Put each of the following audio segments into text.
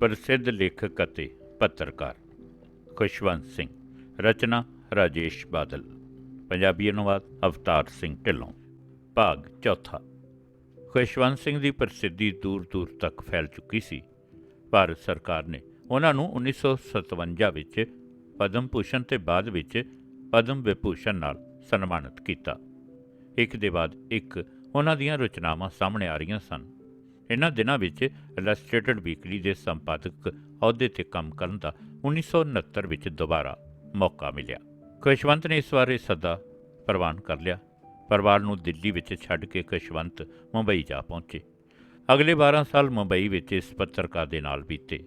ਪ੍ਰਸਿੱਧ ਲੇਖਕ ਅਤੇ ਪੱਤਰਕਾਰ ਖੁਸ਼ਵੰਤ ਸਿੰਘ। ਰਚਨਾ ਰਾਜੇਸ਼ ਬਾਦਲ। ਪੰਜਾਬੀ ਅਨੁਵਾਦ ਅਵਤਾਰ ਸਿੰਘ ਢਿੱਲੋਂ। ਭਾਗ ਚੌਥਾ। ਖੁਸ਼ਵੰਤ ਸਿੰਘ ਦੀ ਪ੍ਰਸਿੱਧੀ ਦੂਰ ਦੂਰ ਤੱਕ ਫੈਲ ਚੁੱਕੀ ਸੀ। ਭਾਰਤ ਸਰਕਾਰ ਨੇ ਉਹਨਾਂ ਨੂੰ 1957 ਵਿੱਚ ਪਦਮ ਭੂਸ਼ਣ ਤੇ ਬਾਅਦ ਵਿੱਚ ਪਦਮ ਵਿਭੂਸ਼ਣ ਨਾਲ ਸਨਮਾਨਿਤ ਕੀਤਾ। ਇੱਕ ਦੇ ਬਾਅਦ ਇੱਕ ਉਹਨਾਂ ਦੀਆਂ ਰਚਨਾਵਾਂ ਸਾਹਮਣੇ ਆ ਰਹੀਆਂ ਸਨ। ਇਹਨਾਂ ਦਿਨਾਂ ਵਿੱਚ ਇਲਸਟ੍ਰੇਟਡ ਵੀਕਲੀ ਦੇ ਸੰਪਾਦਕ ਅਹੁਦੇ ਤੇ ਕੰਮ ਕਰਨ ਦਾ 1969 ਵਿੱਚ ਦੁਬਾਰਾ ਮੌਕਾ ਮਿਲਿਆ। ਖੁਸ਼ਵੰਤ ਨੇ ਇਸ ਵਾਰ ਇਹ ਸੱਦਾ ਪ੍ਰਵਾਨ ਕਰ ਲਿਆ। ਪਰਿਵਾਰ ਨੂੰ ਦਿੱਲੀ ਵਿੱਚ ਛੱਡ ਕੇ ਖੁਸ਼ਵੰਤ ਮੁੰਬਈ ਜਾ ਪਹੁੰਚੇ। ਅਗਲੇ 12 ਸਾਲ ਮੁੰਬਈ ਵਿੱਚ ਇਸ ਪੱਤਰਕਾਰ ਦੇ ਨਾਲ ਬੀਤੇ।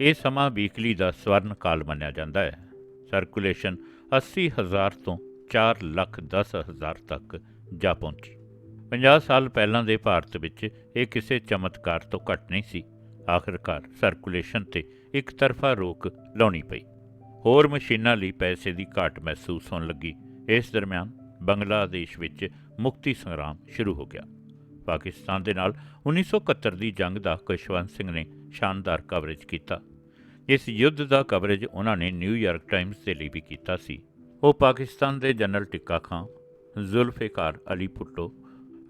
ਇਹ ਸਮਾਂ ਵੀਕਲੀ ਦਾ ਸਵਰਨ ਕਾਲ ਮੰਨਿਆ ਜਾਂਦਾ ਹੈ। ਸਰਕੂਲੇਸ਼ਨ 80000 ਤੋਂ 4 ਲੱਖ 10 ਹਜ਼ਾਰ ਤੱਕ ਜਾ ਪਹੁੰਚੀ। 50 ਸਾਲ ਪਹਿਲਾਂ ਦੇ ਭਾਰਤ ਵਿੱਚ ਇਹ ਕਿਸੇ ਚਮਤਕਾਰ ਤੋਂ ਘੱਟ ਨਹੀਂ ਸੀ। ਆਖਰਕਾਰ ਸਰਕੂਲੇਸ਼ਨ ਤੇ ਇੱਕ ਤਰਫਾ ਰੋਕ ਲਾਉਣੀ ਪਈ। ਹੋਰ ਮਸ਼ੀਨਾਂ ਲਈ ਪੈਸੇ ਦੀ ਘਾਟ ਮਹਿਸੂਸ ਹੋਣ ਲੱਗੀ। ਇਸ ਦਰਮਿਆਨ ਬੰਗਲਾਦੇਸ਼ ਵਿੱਚ ਮੁਕਤੀ ਸੰਗਰਾਮ ਸ਼ੁਰੂ ਹੋ ਗਿਆ। ਪਾਕਿਸਤਾਨ ਦੇ ਨਾਲ 1971 ਦੀ ਜੰਗ ਦਾ ਕਸ਼ਵੰਤ ਸਿੰਘ ਨੇ ਸ਼ਾਨਦਾਰ ਕਵਰੇਜ ਕੀਤਾ। ਇਸ ਯੁੱਧ ਦਾ ਕਵਰੇਜ ਉਹਨਾਂ ਨੇ ਨਿਊਯਾਰਕ ਟਾਈਮਜ਼ ਦੇ ਲਈ ਵੀ ਕੀਤਾ ਸੀ। ਉਹ ਪਾਕਿਸਤਾਨ ਦੇ ਜਨਰਲ ਟਿੱਕਾ ਖਾਂ ਜ਼ੁਲਫਿਕਾਰ ਅਲੀ ਭੁੱਟੋ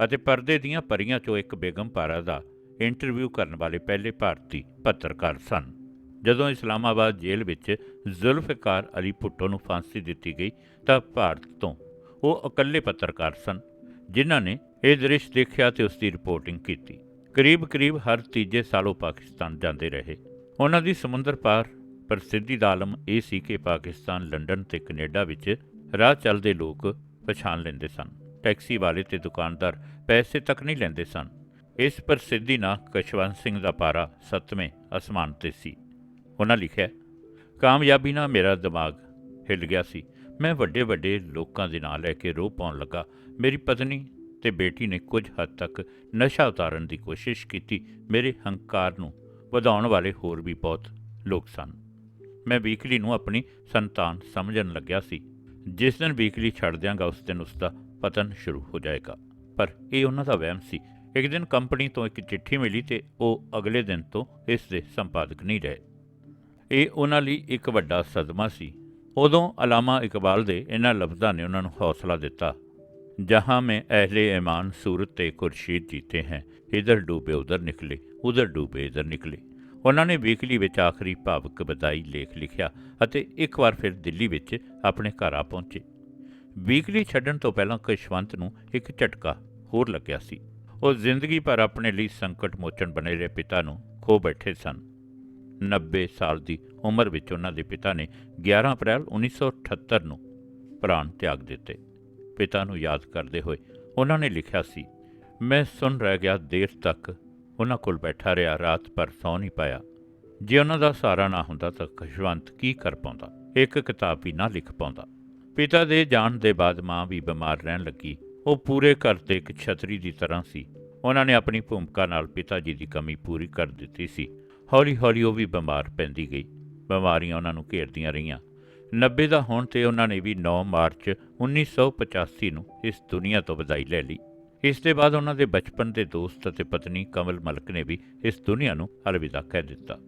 ਅਤੇ ਪਰਦੇ ਦੀਆਂ ਪਰੀਆਂ ਚੋਂ ਇੱਕ ਬੇਗਮ ਪਾਰਾ ਦਾ ਇੰਟਰਵਿਊ ਕਰਨ ਵਾਲੇ ਪਹਿਲੇ ਭਾਰਤੀ ਪੱਤਰਕਾਰ ਸਨ। ਜਦੋਂ ਇਸਲਾਮਾਬਾਦ ਜੇਲ੍ਹ ਵਿੱਚ ਜ਼ੁਲਫਕਾਰ ਅਲੀ ਭੁੱਟੋ ਨੂੰ ਫਾਂਸੀ ਦਿੱਤੀ ਗਈ ਤਾਂ ਭਾਰਤ ਤੋਂ ਉਹ ਇਕੱਲੇ ਪੱਤਰਕਾਰ ਸਨ, ਜਿਨ੍ਹਾਂ ਨੇ ਇਹ ਦ੍ਰਿਸ਼ ਦੇਖਿਆ ਤੇ ਉਸ ਦੀ ਰਿਪੋਰਟਿੰਗ ਕੀਤੀ ਕਰੀਬ-ਕਰੀਬ ਹਰ ਤੀਜੇ ਸਾਲ ਉਹ ਪਾਕਿਸਤਾਨ ਜਾਂਦੇ ਰਹੇ। ਉਹਨਾਂ ਦੀ ਸਮੁੰਦਰ ਪਾਰ ਪ੍ਰਸਿੱਧੀ ਦਾ ਆਲਮ ਇਹ ਸੀ ਕਿ ਪਾਕਿਸਤਾਨ, ਲੰਡਨ ਤੇ ਕੈਨੇਡਾ ਵਿੱਚ ਰਾਹ ਚੱਲਦੇ ਲੋਕ ਪਛਾਣ ਲੈਂਦੇ ਸਨ। ਟੈਕਸੀ ਵਾਲੇ ਤੇ ਦੁਕਾਨਦਾਰ ਪੈਸੇ ਤੱਕ ਨਹੀਂ ਲੈਂਦੇ ਸਨ। ਇਸ ਪ੍ਰਸਿੱਧੀ ਨਾਲ ਕਸ਼ਵੰਤ ਸਿੰਘ ਦਾ ਪਾਰਾ ਸੱਤਵੇਂ ਅਸਮਾਨ ਤੇ ਸੀ। ਉਹਨਾਂ ਲਿਖਿਆ, ਕਾਮਯਾਬੀ ਨਾਲ ਮੇਰਾ ਦਿਮਾਗ ਹਿੱਲ ਗਿਆ ਸੀ। ਮੈਂ ਵੱਡੇ ਵੱਡੇ ਲੋਕਾਂ ਦੇ ਨਾਲ ਲੈ ਕੇ ਰੋ ਪਾਉਣ ਲੱਗਾ। ਮੇਰੀ ਪਤਨੀ ਤੇ ਬੇਟੀ ਨੇ ਕੁਝ ਹੱਦ ਤੱਕ ਨਸ਼ਾ ਉਤਾਰਨ ਦੀ ਕੋਸ਼ਿਸ਼ ਕੀਤੀ। ਮੇਰੇ ਹੰਕਾਰ ਨੂੰ ਵਧਾਉਣ ਵਾਲੇ ਹੋਰ ਵੀ ਬਹੁਤ ਲੋਕ ਸਨ। ਮੈਂ ਵੀਕਲੀ ਨੂੰ ਆਪਣੀ ਸੰਤਾਨ ਸਮਝਣ ਲੱਗਿਆ ਸੀ। ਜਿਸ ਦਿਨ ਵੀਕਲੀ ਛੱਡ ਦਿਆਂਗਾ, ਉਸ ਦਿਨ ਉਸ ਦਾ ਪਤਨ ਸ਼ੁਰੂ ਹੋ ਜਾਏਗਾ। ਪਰ ਇਹ ਉਹਨਾਂ ਦਾ ਵਹਿਮ ਸੀ। ਇੱਕ ਦਿਨ ਕੰਪਨੀ ਤੋਂ ਇੱਕ ਚਿੱਠੀ ਮਿਲੀ ਤੇ ਉਹ ਅਗਲੇ ਦਿਨ ਤੋਂ ਇਸ ਦੇ ਸੰਪਾਦਕ ਨਹੀਂ ਰਹੇ। ਇਹ ਉਹਨਾਂ ਲਈ ਇੱਕ ਵੱਡਾ ਸਦਮਾ ਸੀ। ਉਦੋਂ ਅਲਾਮਾ ਇਕਬਾਲ ਦੇ ਇਹਨਾਂ ਲਫ਼ਜ਼ਾਂ ਨੇ ਉਹਨਾਂ ਨੂੰ ਹੌਸਲਾ ਦਿੱਤਾ। ਜਹਾਂ ਮੈਂ ਅਹਲੇ ਈਮਾਨ ਸੂਰਤ ਤੇ ਖੁਰਸ਼ੀਦ ਜੀਤੇ ਹੈ, ਇਧਰ ਡੂਬੇ ਉਧਰ ਨਿਕਲੇ, ਉਧਰ ਡੂਬੇ ਇਧਰ ਨਿਕਲੇ। ਉਹਨਾਂ ਨੇ ਵੀਕਲੀ ਵਿੱਚ ਆਖਰੀ ਭਾਵਕ ਬਧਾਈ ਲੇਖ ਲਿਖਿਆ ਅਤੇ ਇੱਕ ਵਾਰ ਫਿਰ ਦਿੱਲੀ ਵਿੱਚ ਆਪਣੇ ਘਰ ਆ ਪਹੁੰਚੇ। ਵੀਕਲੀ ਛੱਡਣ ਤੋਂ ਪਹਿਲਾਂ ਕਸ਼ਵੰਤ ਨੂੰ ਇੱਕ ਝਟਕਾ ਹੋਰ ਲੱਗਿਆ ਸੀ। ਉਹ ਜ਼ਿੰਦਗੀ ਭਰ ਆਪਣੇ ਲਈ ਸੰਕਟ ਮੋਚਣ ਬਣੇ ਰਹੇ ਪਿਤਾ ਨੂੰ ਖੋ ਬੈਠੇ ਸਨ। 90 ਸਾਲ ਦੀ ਉਮਰ ਵਿੱਚ ਉਹਨਾਂ ਦੇ ਪਿਤਾ ਨੇ 11 ਅਪ੍ਰੈਲ 1978 ਨੂੰ ਪ੍ਰਾਣ ਤਿਆਗ ਦਿੱਤੇ। ਪਿਤਾ ਨੂੰ ਯਾਦ ਕਰਦੇ ਹੋਏ ਉਹਨਾਂ ਨੇ ਲਿਖਿਆ ਸੀ, ਮੈਂ ਸੁਣ ਰਹਿ ਗਿਆ ਦੇਰ ਤੱਕ ਉਹਨਾਂ ਕੋਲ ਬੈਠਾ ਰਿਹਾ, ਰਾਤ ਪਰ ਸੌ ਨਹੀਂ ਪਾਇਆ। ਜੇ ਉਹਨਾਂ ਦਾ ਸਹਾਰਾ ਨਾ ਹੁੰਦਾ ਤਾਂ ਖੁਸ਼ਵੰਤ ਕੀ ਕਰ ਪਾਉਂਦਾ? ਇੱਕ ਕਿਤਾਬ ਵੀ ਨਾ ਲਿਖ ਪਾਉਂਦਾ। ਪਿਤਾ ਦੇ ਜਾਣ ਦੇ ਬਾਅਦ ਮਾਂ ਵੀ ਬਿਮਾਰ ਰਹਿਣ ਲੱਗੀ। ਉਹ ਪੂਰੇ ਘਰ 'ਤੇ ਇੱਕ ਛਤਰੀ ਦੀ ਤਰ੍ਹਾਂ ਸੀ। ਉਹਨਾਂ ਨੇ ਆਪਣੀ ਭੂਮਿਕਾ ਨਾਲ ਪਿਤਾ ਜੀ ਦੀ ਕਮੀ ਪੂਰੀ ਕਰ ਦਿੱਤੀ ਸੀ। ਹੌਲੀ-ਹੌਲੀ ਉਹ ਵੀ ਬਿਮਾਰ ਪੈਂਦੀ ਗਈ। ਬਿਮਾਰੀਆਂ ਉਹਨਾਂ ਨੂੰ ਘੇਰਦੀਆਂ ਰਹੀਆਂ। 90 ਦਾ ਹੋਣ ਤੇ ਉਹਨਾਂ ਨੇ ਵੀ 9 ਮਾਰਚ 1985 ਨੂੰ ਇਸ ਦੁਨੀਆ ਤੋਂ ਵਿਦਾਈ ਲੈ ਲਈ। ਇਸ ਦੇ ਬਾਅਦ ਉਹਨਾਂ ਦੇ ਬਚਪਨ ਦੇ ਦੋਸਤ ਅਤੇ ਪਤਨੀ ਕਮਲ ਮਲਕ ਨੇ ਵੀ ਇਸ ਦੁਨੀਆ ਨੂੰ ਅਲਵਿਦਾ ਕਹਿ ਦਿੱਤਾ।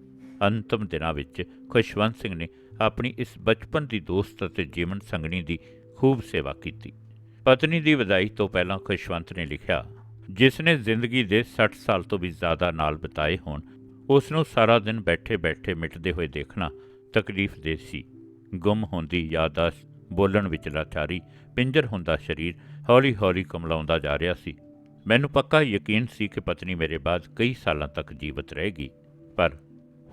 ਅੰਤਮ ਦਿਨਾਂ ਵਿੱਚ ਖੁਸ਼ਵੰਤ ਸਿੰਘ ਨੇ ਆਪਣੀ ਇਸ ਬਚਪਨ ਦੀ ਦੋਸਤ ਅਤੇ ਜੀਵਨ ਸੰਗਣੀ ਦੀ ਖੂਬ ਸੇਵਾ ਕੀਤੀ। ਪਤਨੀ ਦੀ ਵਿਦਾਈ ਤੋਂ ਪਹਿਲਾਂ ਖੁਸ਼ਵੰਤ ਨੇ ਲਿਖਿਆ, ਜਿਸ ਨੇ ਜ਼ਿੰਦਗੀ ਦੇ 60 ਸਾਲ ਤੋਂ ਵੀ ਜ਼ਿਆਦਾ ਨਾਲ ਬਿਤਾਏ ਹੋਣ, ਉਸ ਨੂੰ ਸਾਰਾ ਦਿਨ ਬੈਠੇ-ਬੈਠੇ ਮਿਟਦੇ ਹੋਏ ਦੇਖਣਾ ਤਕਲੀਫ ਦੇ ਸੀ। ਗੁੰਮ ਹੁੰਦੀ ਯਾਦਾਸ਼ਤ, ਬੋਲਣ ਵਿੱਚ ਲਾਚਾਰੀ, ਪਿੰਜਰ ਹੁੰਦਾ ਸਰੀਰ, ਹੌਲੀ-ਹੌਲੀ ਕਮਲਾਉਂਦਾ ਜਾ ਰਿਹਾ ਸੀ। ਮੈਨੂੰ ਪੱਕਾ ਯਕੀਨ ਸੀ ਕਿ ਪਤਨੀ ਮੇਰੇ ਬਾਅਦ ਕਈ ਸਾਲਾਂ ਤੱਕ ਜੀਵਤ ਰਹੇਗੀ, ਪਰ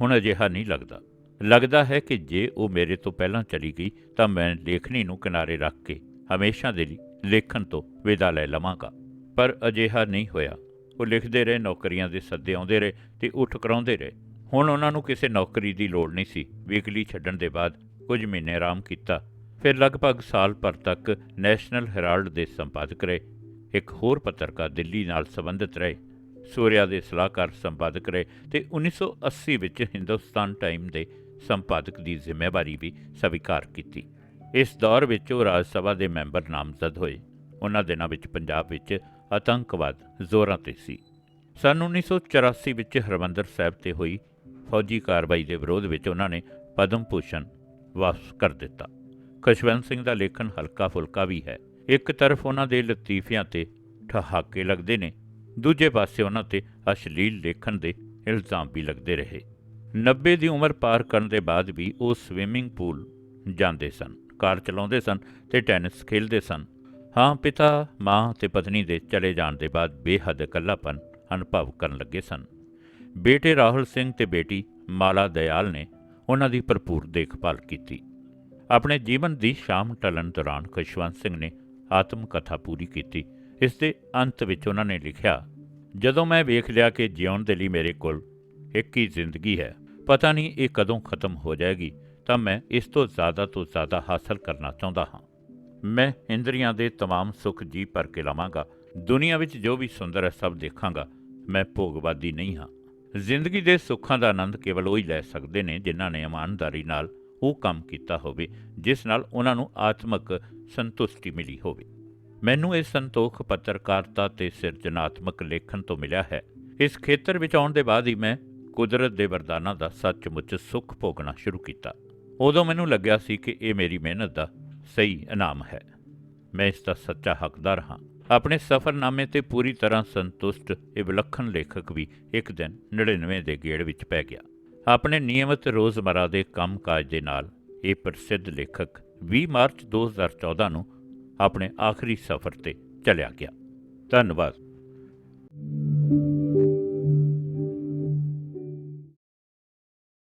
ਹੁਣ ਅਜਿਹਾ ਨਹੀਂ ਲੱਗਦਾ। ਲੱਗਦਾ ਹੈ ਕਿ ਜੇ ਉਹ ਮੇਰੇ ਤੋਂ ਪਹਿਲਾਂ ਚਲੀ ਗਈ, ਤਾਂ ਮੈਂ ਲੇਖਣੀ ਨੂੰ ਕਿਨਾਰੇ ਰੱਖ ਕੇ ਹਮੇਸ਼ਾ ਦੇ ਲਈ ਲੇਖਣ ਤੋਂ ਵਿਦਾ ਲੈ ਲਵਾਂਗਾ। ਪਰ ਅਜਿਹਾ ਨਹੀਂ ਹੋਇਆ। ਉਹ ਲਿਖਦੇ ਰਹੇ, ਨੌਕਰੀਆਂ ਦੇ ਸੱਦੇ ਆਉਂਦੇ ਰਹੇ ਤੇ ਉੱਠ ਕਰਾਉਂਦੇ ਰਹੇ। ਹੁਣ ਉਹਨਾਂ ਨੂੰ ਕਿਸੇ ਨੌਕਰੀ ਦੀ ਲੋੜ ਨਹੀਂ ਸੀ। ਵੀਕਲੀ ਛੱਡਣ ਦੇ ਬਾਅਦ ਕੁਝ ਮਹੀਨੇ ਆਰਾਮ ਕੀਤਾ। ਫਿਰ ਲਗਭਗ ਸਾਲ ਭਰ ਤੱਕ ਨੈਸ਼ਨਲ ਹੈਰਾਲਡ ਦੇ ਸੰਪਾਦਕ ਰਹੇ। ਇੱਕ ਹੋਰ ਪੱਤਰਕਾਰ ਦਿੱਲੀ ਨਾਲ ਸੰਬੰਧਿਤ ਰਹੇ। ਸੂਰਿਆ ਦੇ ਸਲਾਹਕਾਰ ਸੰਪਾਦਕ ਰਹੇ ਤੇ 1980 ਵਿੱਚ ਹਿੰਦੁਸਤਾਨ ਟਾਈਮ ਦੇ ਸੰਪਾਦਕ ਦੀ ਜ਼ਿੰਮੇਵਾਰੀ ਵੀ ਸਵੀਕਾਰ ਕੀਤੀ। ਇਸ ਦੌਰ ਵਿੱਚ ਉਹ ਰਾਜ ਸਭਾ ਦੇ ਮੈਂਬਰ ਨਾਮਜ਼ਦ ਹੋਏ। ਉਹਨਾਂ ਦਿਨਾਂ ਵਿੱਚ ਪੰਜਾਬ ਵਿੱਚ ਆਤੰਕਵਾਦ ਜ਼ੋਰਾਂ ਤੇ ਸੀ। ਸਨ 1984 ਵਿੱਚ ਹਰਮੰਦਰ ਸਾਹਿਬ ਤੇ ਹੋਈ ਫੌਜੀ ਕਾਰਵਾਈ ਦੇ ਵਿਰੋਧ ਵਿੱਚ ਉਹਨਾਂ ਨੇ ਪਦਮ ਭੂਸ਼ਣ ਵਾਪਸ ਕਰ ਦਿੱਤਾ। ਖਸ਼ਵੰਤ ਸਿੰਘ ਦਾ ਲੇਖਨ ਹਲਕਾ ਫੁਲਕਾ ਵੀ ਹੈ। ਇੱਕ ਤਰਫ ਉਹਨਾਂ ਦੇ ਲਤੀਫਿਆਂ ਤੇ ਠਹਾਕੇ ਲੱਗਦੇ ਨੇ ਦੂਜੇ ਪਾਸੇ ਉਹਨਾਂ ਤੇ ਅਸ਼ਲੀਲ ਲੇਖਣ ਦੇ ਇਲਜ਼ਾਮ ਵੀ ਲੱਗਦੇ ਰਹੇ। 90 ਦੀ ਉਮਰ ਪਾਰ ਕਰਨ ਦੇ ਬਾਅਦ ਵੀ ਉਹ ਸਵਿਮਿੰਗ ਪੂਲ ਜਾਂਦੇ ਸਨ, ਕਾਰ ਚਲਾਉਂਦੇ ਸਨ ਤੇ ਟੈਨਿਸ ਖੇਡਦੇ ਸਨ। ਹਾਂ, ਪਿਤਾ, ਮਾਂ ਤੇ ਪਤਨੀ ਦੇ ਚਲੇ ਜਾਣ ਦੇ ਬਾਅਦ ਬੇਹੱਦ ਇਕੱਲਾਪਨ ਅਨੁਭਵ ਕਰਨ ਲੱਗੇ ਸਨ। ਬੇਟੇ ਰਾਹੁਲ ਸਿੰਘ ਤੇ ਬੇਟੀ ਮਾਲਾ ਦਿਆਲ ਨੇ ਉਹਨਾਂ ਦੀ ਭਰਪੂਰ ਦੇਖਭਾਲ ਕੀਤੀ। ਆਪਣੇ ਜੀਵਨ ਦੀ ਸ਼ਾਮ ਟਲਣ ਦੌਰਾਨ ਖੁਸ਼ਵੰਤ ਸਿੰਘ ਨੇ ਆਤਮ ਕਥਾ ਪੂਰੀ ਕੀਤੀ ਇਸ ਦੇ ਅੰਤ ਵਿੱਚ ਉਹਨਾਂ ਨੇ ਲਿਖਿਆ ਜਦੋਂ ਮੈਂ ਵੇਖ ਲਿਆ ਕਿ ਜਿਉਣ ਦੇ ਲਈ ਮੇਰੇ ਕੋਲ ਇੱਕ ਹੀ ਜ਼ਿੰਦਗੀ ਹੈ ਪਤਾ ਨਹੀਂ ਇਹ ਕਦੋਂ ਖਤਮ ਹੋ ਜਾਏਗੀ ਤਾਂ ਮੈਂ ਇਸ ਤੋਂ ਜ਼ਿਆਦਾ ਤੋਂ ਜ਼ਿਆਦਾ ਹਾਸਲ ਕਰਨਾ ਚਾਹੁੰਦਾ ਹਾਂ ਮੈਂ ਇੰਦਰੀਆਂ ਦੇ तमाम ਸੁੱਖ ਜੀ ਭਰ ਕੇ ਲਵਾਂਗਾ ਦੁਨੀਆ ਵਿੱਚ ਜੋ ਵੀ ਸੁੰਦਰ ਹੈ ਸਭ ਦੇਖਾਂਗਾ ਮੈਂ ਭੋਗਵਾਦੀ ਨਹੀਂ ਹਾਂ ਜ਼ਿੰਦਗੀ ਦੇ ਸੁੱਖਾਂ ਦਾ ਆਨੰਦ ਕੇਵਲ ਉਹ ਹੀ ਲੈ ਸਕਦੇ ਨੇ ਜਿਨ੍ਹਾਂ ਨੇ ਇਮਾਨਦਾਰੀ ਨਾਲ ਉਹ ਕੰਮ ਕੀਤਾ ਹੋਵੇ ਜਿਸ ਨਾਲ ਉਹਨਾਂ ਨੂੰ ਆਤਮਿਕ ਸੰਤੁਸ਼ਟੀ ਮਿਲੀ ਹੋਵੇ ਮੈਨੂੰ ਇਹ ਸੰਤੋਖ ਪੱਤਰਕਾਰਤਾ ਤੇ ਸਿਰਜਣਾਤਮਕ ਲੇਖਣ ਤੋਂ ਮਿਲਿਆ ਹੈ। ਇਸ ਖੇਤਰ ਵਿੱਚ ਆਉਣ ਦੇ ਬਾਅਦ ਹੀ ਮੈਂ ਕੁਦਰਤ ਦੇ ਵਰਦਾਨਾਂ ਦਾ ਸੱਚਮੁੱਚ ਸੁੱਖ ਭੋਗਣਾ ਸ਼ੁਰੂ ਕੀਤਾ। ਉਦੋਂ ਮੈਨੂੰ ਲੱਗਿਆ ਸੀ ਕਿ ਇਹ ਮੇਰੀ ਮਿਹਨਤ ਦਾ ਸਹੀ ਇਨਾਮ ਹੈ। ਮੈਂ ਇਸ ਦਾ ਸੱਚਾ ਹੱਕਦਾਰ ਹਾਂ। ਆਪਣੇ ਸਫ਼ਰਨਾਮੇ ਤੇ ਪੂਰੀ ਤਰ੍ਹਾਂ ਸੰਤੁਸ਼ਟ ਇਹ ਵਿਲੱਖਣ ਲੇਖਕ ਵੀ ਇੱਕ ਦਿਨ 99 ਦੇ ਗੇੜ ਵਿੱਚ ਪੈ ਗਿਆ। ਆਪਣੇ ਨਿਯਮਤ ਰੋਜ਼ਮਰਾ ਦੇ ਕੰਮਕਾਜ ਦੇ ਨਾਲ ਇਹ ਪ੍ਰਸਿੱਧ ਲੇਖਕ 20 ਮਾਰਚ 2014 ਨੂੰ ਆਪਣੇ ਆਖਰੀ ਸਫ਼ਰ ਤੇ ਚਲਿਆ ਗਿਆ। ਧੰਨਵਾਦ।